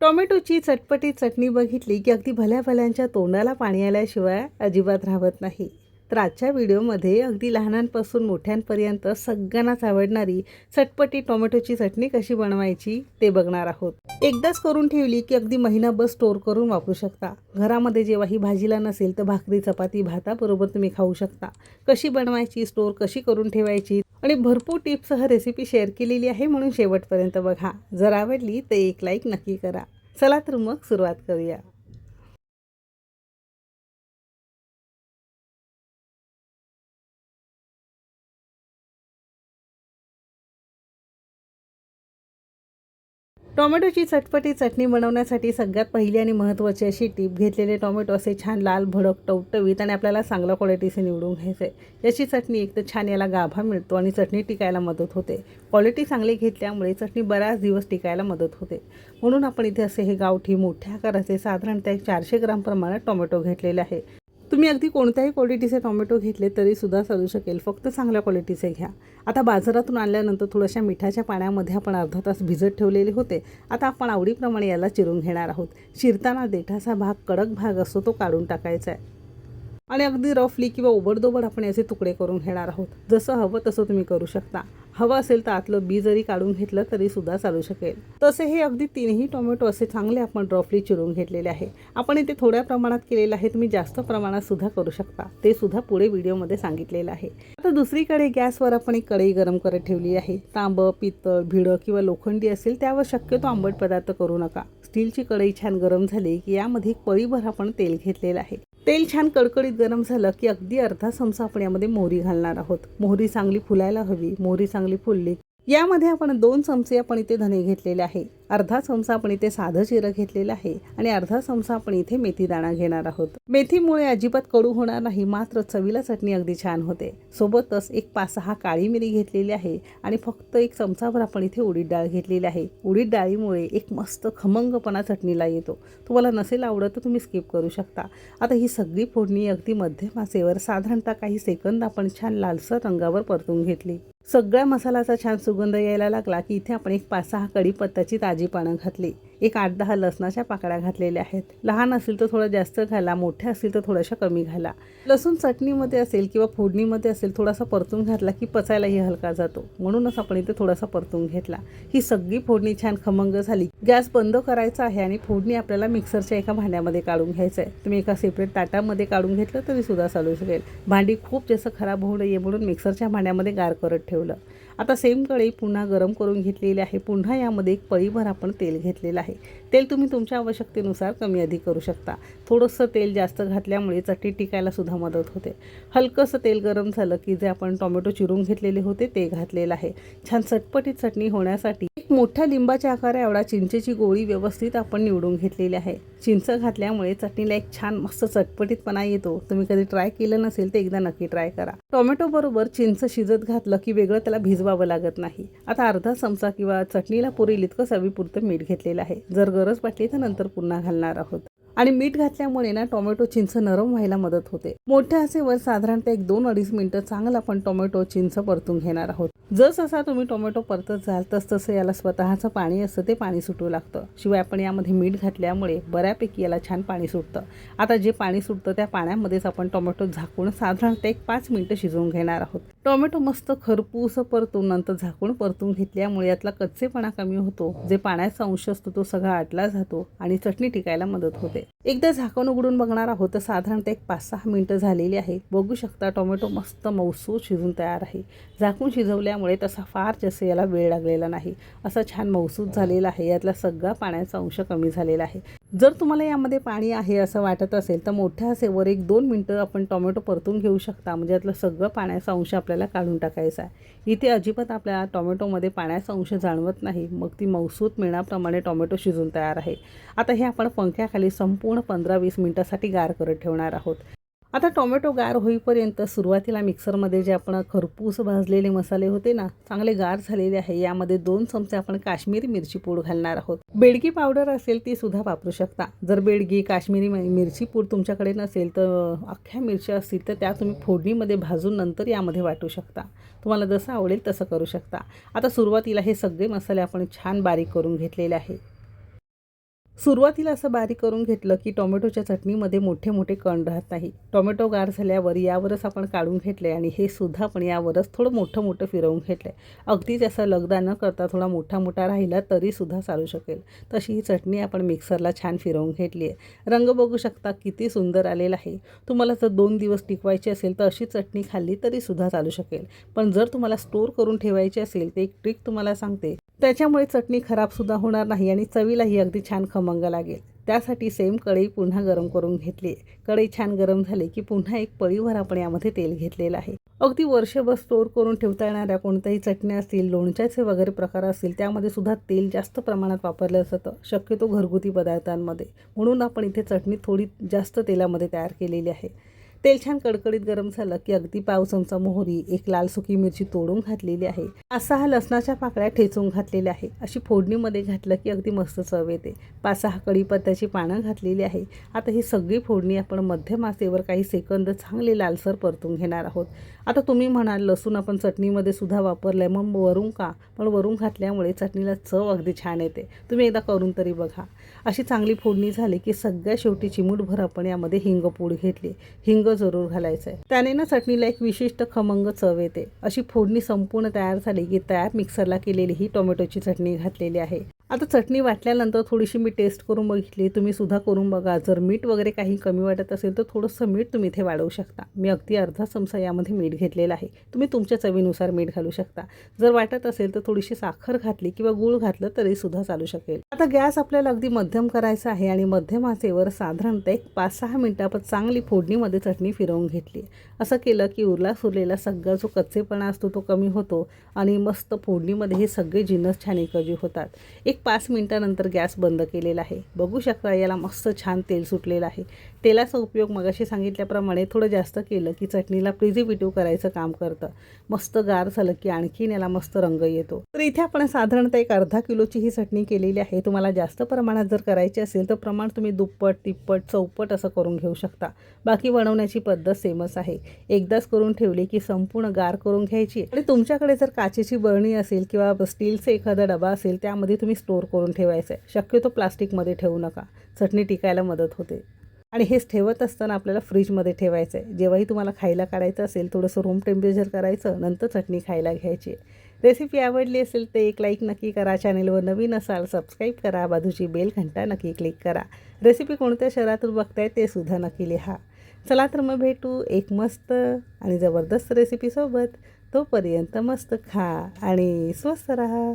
टोमॅटोची चटपटी चटणी बघितली की अगदी भल्या भल्यांच्या तोंडाला पाणी आल्याशिवाय अजिबात राहत नाही. तर आजच्या व्हिडिओमध्ये अगदी लहानांपासून मोठ्यांपर्यंत सगळ्यांनाच आवडणारी चटपटी टोमॅटोची चटणी कशी बनवायची ते बघणार आहोत. एकदाच करून ठेवली की अगदी महिनाभर स्टोअर करून वापरू शकता. घरामध्ये जेव्हा ही भाजीला नसेल तर भाकरी चपाती भाताबरोबर तुम्ही खाऊ शकता. कशी बनवायची स्टोअर कशी करून ठेवायची आणि भरपूर टिप्ससह रेसिपी शेअर केलेली आहे म्हणून शेवटपर्यंत बघा. जर आवडली तर एक लाईक नक्की करा. चला तर मग सुरुवात करूया. टोमॅटोची चटपटी चटणी बनवण्यासाठी सगळ्यात पहिली आणि महत्त्वाची अशी टीप घेतलेले टोमॅटो असे छान लाल भडक टवटवीत आणि आपल्याला चांगल्या क्वालिटीचे निवडून घ्यायचे. आहे याची चटणी एक तर छान याला गाभा मिळतो आणि चटणी टिकायला मदत होते. क्वालिटी चांगली घेतल्यामुळे चटणी बऱ्याच दिवस टिकायला मदत होते. म्हणून आपण इथे असे हे गावठी मोठ्या आकाराचे साधारणतः एक चारशे ग्राम प्रमाणात टोमॅटो घेतलेले आहे. तुम्ही अगदी कोणत्याही क्वालिटीचे टोमॅटो घेतले तरी सुद्धा चालू शकेल. फक्त चांगल्या क्वालिटीचे घ्या. आता बाजारातून आणल्यानंतर थोड्याशा मिठाच्या पाण्यामध्ये आपण अर्धा तास भिजत ठेवलेले होते. आता आपण आवडीप्रमाणे याला चिरून घेणार आहोत. चिरताना देठाचा भाग कडक भाग असतो तो काढून टाकायचा आहे. आणि अगदी रफली किंवा ओबडदोबड आपण याचे तुकडे करून घेणार आहोत. जसं हवं तसं तुम्ही करू शकता. हवं असेल तर आतलं बी जरी काढून घेतलं तरी सुद्धा चालू शकेल. तसे हे अगदी तीनही टोमॅटो असे चांगले आपण ड्रॉफली चिरून घेतलेले आहे. आपण इथे थोड्या प्रमाणात केलेलं आहे तुम्ही जास्त प्रमाणात सुद्धा करू शकता. ते सुद्धा पुढे व्हिडिओमध्ये सांगितलेलं आहे. आता दुसरीकडे गॅसवर आपण एक कढई गरम करत ठेवली आहे. तांबं पित्तळ भिडं किंवा लोखंडी असेल त्यावर शक्यतो आंबट पदार्थ करू नका. स्टीलची कढई छान गरम झाली की यामध्ये एक पळीभर आपण तेल घेतलेलं आहे. तेल छान कडकडीत गरम झालं की अगदी अर्धा चमचा आपण यामध्ये मोहरी घालणार आहोत. मोहरी चांगली फुलायला हवी मोहरी चांगली फुलली यामध्ये आपण दोन चमचे आपण इथे धने घेतलेले आहे. अर्धा चमचा आपण इथे साधं जिरं घेतलेलं आहे आणि अर्धा चमचा आपण इथे मेथी दाणा घेणार आहोत. मेथीमुळे अजिबात कडू होणार नाही मात्र चवीला चटणी अगदी छान होते. सोबतच एक पाच सहा काळी मिरी घेतलेली आहे आणि फक्त एक चमचाभर आपण इथे उडीद डाळ घेतलेली आहे. उडीद डाळीमुळे एक मस्त खमंगपणा चटणीला येतो. तुम्हाला नसेल आवडत तर तुम्ही स्किप करू शकता. आता ही सगळी फोडणी अगदी मध्यम आचेवर साधारणतः काही सेकंद आपण छान लालसर रंगावर परतून घेतली. सगळ्या मसाल्याचा छान सुगंध यायला लागला की इथे आपण एक पाच सहा कढीपत्त्याची ताजी पानं घातली. एक आठ दहा लसणाच्या पाकळ्या घातलेल्या आहेत. लहान असेल तर थोडं जास्त घाला मोठ्या असतील तर थोड्याशा कमी घाला. लसूण चटणीमध्ये असेल किंवा फोडणीमध्ये असेल थोडासा परतून घातला की पचायलाही हलका जातो. म्हणूनच आपण इथे थोडासा परतून घेतला. ही सगळी फोडणी छान खमंग झाली. गॅस बंद करायचा आहे आणि फोडणी आपल्याला मिक्सरच्या एका भांड्यामध्ये काढून घ्यायचं आहे तुम्ही एका सेपरेट ताटामध्ये काढून घेतलं तरी सुद्धा चालू शकेल. भांडी खूप जास्त खराब होऊ नये म्हणून मिक्सरच्या भांड्यामध्ये गार करत ठेवलं. आता सेम कढई पुन्हा गरम करून घेतलेली आहे. पुन्हा यामध्ये एक पळीभर आपण तेल घेतलेलं आहे. तेल तुम्ही तुमच्या आवश्यकतेनुसार कमी अधिक करू शकता. थोडंसं तेल जास्त घातल्यामुळे चटणी टिकायला सुद्धा मदत होते. हलकंसं तेल गरम झालं की जे आपण टोमॅटो चिरून घेतलेले होते ते घातलेलं आहे. छान चटपटीत चटणी होण्यासाठी एक मोठ्या लिंबाच्या आकारा एवढा चिंचेची गोळी व्यवस्थित आपण निवडून घेतलेली आहे. चिंच घातल्यामुळे चटणीला एक छान मस्त चटपटीतपणा येतो. तुम्ही कधी ट्राय केलं नसेल तर एकदा नक्की ट्राय करा. टोमॅटो बरोबर चिंच शिजत घातलं की वेगळं त्याला भिजवा भिजवावं लागत नाही. आता अर्धा चमचा किंवा चटणीला पुरेल इतकं चवीपुरतं मीठ घेतलेलं आहे. जर गरज वाटली तर नंतर पुन्हा घालणार आहोत. आणि मीठ घातल्यामुळे ना टोमॅटो चिंच नरम व्हायला मदत होते. मोठ्या वर साधारणतः एक दोन अडीच मिनिटं चांगलं आपण टोमॅटो चिंच परतून घेणार आहोत. जसं तुम्ही टोमॅटो परतत जाल तस तसं याला स्वतःचं पाणी असतं ते पाणी सुटू लागतं. शिवाय आपण यामध्ये मीठ घातल्यामुळे बऱ्यापैकी याला छान पाणी सुटतं. आता जे पाणी सुटतं त्या पाण्यामध्येच आपण टोमॅटो झाकून साधारणतः एक पाच मिनिटं शिजवून घेणार आहोत. टोमॅटो मस्त खरपूस परतून नंतर झाकून परतून घेतल्यामुळे यातला कच्चेपणा कमी होतो. जे पाण्याचा अंश असतो तो सगळा आटला जातो आणि चटणी टिकायला मदत होते. एकदा झाकण उघडून बघणार आहोत तर साधारणतः एक पाच सहा मिनटं झालेली आहे. बघू शकता टोमॅटो मस्त मौसूद शिजून तयार आहे. झाकून शिजवल्यामुळे तसा फार जास्त याला वेळ लागलेला नाही. असा छान मौसूद झालेला आहे. यातला सगळा पाण्याचा अंश कमी झालेला आहे. जर तुम्हाला यामध्ये पाणी आहे असं वाटत असेल तर मोठ्या असेवर एक दोन मिनटं आपण टोमॅटो परतून घेऊ शकता. म्हणजे यातलं सगळं पाण्याचा अंश आपल्याला काढून टाकायचा आहे. इथे अजिबात आपल्या टोमॅटोमध्ये पाण्याचा अंश जाणवत नाही. मग ती मौसूत मिळण्याप्रमाणे टोमॅटो शिजून तयार आहे. आता हे आपण पंख्याखाली संपूर्ण पंधरा वीस मिनटासाठी गार करत ठेवणार आहोत. आता टोमॅटो गार होईपर्यंत सुरुवातीला मिक्सरमध्ये जे आपण खरपूस भाजलेले मसाले होते ना चांगले गार झालेले आहे. यामध्ये दोन चमचे आपण काश्मीरी मिरची पूड घालणार आहोत. बेडगी पावडर असेल ती सुद्धा वापरू शकता. जर बेडगी काश्मीरी मिरची पूड तुमच्याकडे नसेल तर अख्ख्या मिरच्या असतील तर त्या तुम्ही फोडणीमध्ये भाजून नंतर यामध्ये वाटू शकता. तुम्हाला जसं आवडेल तसं करू शकता. आता सुरुवातीला हे सगळे मसाले आपण छान बारीक करून घेतलेले आहे. सुरुवातीला असं बारीक करून घेतलं की टोमॅटोच्या चटणीमध्ये मोठे मोठे कण राहत नाही. टोमॅटो गार झाल्यावर यावरच आपण काढून घेतले आणि हे सुद्धा पण यावरच थोडं मोठं मोठं फिरवून घेतलं आहे अगदीच असं लगदा न करता थोडा मोठा मोठा राहिला तरीसुद्धा चालू शकेल. तशी ही चटणी आपण मिक्सरला छान फिरवून घेतली आहे. रंग बघू शकता किती सुंदर आलेला आहे. तुम्हाला जर दोन दिवस टिकवायची असेल तर अशी चटणी खाल्ली तरीसुद्धा चालू शकेल. पण जर तुम्हाला स्टोर करून ठेवायची असेल तर एक ट्रिक तुम्हाला सांगते. त्याच्यामुळे चटणी खराबसुद्धा होणार नाही आणि चवीलाही अगदी छान खमंग लागेल. त्यासाठी सेम कढई पुन्हा गरम करून घेतली. कढई छान गरम झाली की पुन्हा एक पळीभर आपण यामध्ये तेल घेतलेलं आहे. अगदी वर्षभर स्टोअर करून ठेवता येणाऱ्या कोणत्याही चटण्या असतील लोणच्याचे वगैरे प्रकार असतील त्यामध्ये सुद्धा तेल जास्त प्रमाणात वापरलं जातं. शक्यतो घरगुती पदार्थांमध्ये. म्हणून आपण इथे चटणी थोडी जास्त तेलामध्ये तयार केलेली आहे. तेल छान कडकडीत गरम झालं की अगदी पाव चमचा मोहरी एक लाल सुकी मिरची तोडून घातलेली आहे. असा हा लसणाच्या पाकळ्या ठेचून घातलेल्या आहे. अशी फोडणीमध्ये घातलं की अगदी मस्त चव येते. पाच सहा कढीपत्त्याची पानं घातलेली आहे. आता ही सगळी फोडणी आपण मध्यम आचेवर काही सेकंद चांगले लालसर परतून घेणार आहोत. आता तुम्ही म्हणाल लसूण आपण चटणीमध्ये सुद्धा वापरलं आहे मग वरून का? पण वरून घातल्यामुळे चटणीला चव अगदी छान येते. तुम्ही एकदा करून तरी बघा. अशी चांगली फोडणी झाली की सगळ्या शेवटी चिमूटभर आपण यामध्ये हिंगपूड घेतली. हिंग जरूर घालायचं आहे त्याने ना चटणीला एक विशिष्ट खमंग चव येते. अशी फोडणी संपूर्ण तयार झाली की तयार मिक्सरला केलेली ही टोमॅटोची चटणी घातलेली आहे. आता चटणी वाटल्यानंतर थोडीशी मी टेस्ट करून बघितली. तुम्ही सुद्धा करून बघा. जर मीठ वगैरे काही कमी वाटत असेल तर थोडंसं मीठ तुम्ही इथे वाढवू शकता. मी अगदी अर्धा चमचा यामध्ये मीठ घेतलेला आहे. तुम्ही तुमच्या चवीनुसार मीठ घालू शकता. जर वाटत असेल तर थोडीशी साखर घातली किंवा गूळ घातलं तरी सुद्धा चालू शकेल. आता गॅस आपल्याला अगदी मध्यम करायचा आहे आणि मध्यम आचेवर साधारणतः एक पाच सहा मिनटापत चांगली फोडणीमध्ये चटणी फिरवून घेतली. असं केलं की उरला सुरलेला सगळा जो कच्चेपणा असतो तो कमी होतो आणि मस्त फोडणीमध्ये हे सगळे जिन्नस छान एकजीव होतात. एक एक पाच मिनटानंतर गॅस बंद केलेला आहे. बघू शकता याला मस्त छान तेल सुटलेलं आहे. तेलाचा उपयोग मगाशी सांगितल्याप्रमाणे थोडं जास्त केलं की चटणीला प्रिझिव्हेटिव्ह करायचं काम करतं. मस्त गार झालं की आणखीन याला मस्त रंग येतो. तर इथे आपण साधारणतः एक अर्धा किलोची ही चटणी केलेली आहे. तुम्हाला जास्त प्रमाणात जर करायची असेल तर प्रमाण तुम्ही दुप्पट तिप्पट चौपट असं करून घेऊ शकता. बाकी बनवण्याची पद्धत सेमच आहे. एकदाच करून ठेवली की संपूर्ण गार करून घ्यायची. आणि तुमच्याकडे जर काचेची बरणी असेल किंवा स्टीलचा एखादा डबा असेल त्यामध्ये तुम्ही स्टोअर करून ठेवायचं आहे शक्यतो प्लास्टिकमध्ये ठेवू नका. चटणी टिकायला मदत होते. आणि हेच ठेवत असताना आपल्याला फ्रीजमध्ये ठेवायचं आहे जेव्हाही तुम्हाला खायला काढायचं असेल थोडंसं रूम टेम्परेचर करायचं नंतर चटणी खायला घ्यायची. रेसिपी आवडली असेल तर एक लाईक नक्की करा. चॅनेलवर नवीन असाल सबस्क्राईब करा. बाजूची बेल घंटा नक्की क्लिक करा. रेसिपी कोणत्या शहरातून बघताय ते सुद्धा नक्की लिहा. चला तर मग भेटू एक मस्त आणि जबरदस्त रेसिपीसोबत तोपर्यंत मस्त खा आणि स्वस्त राहा.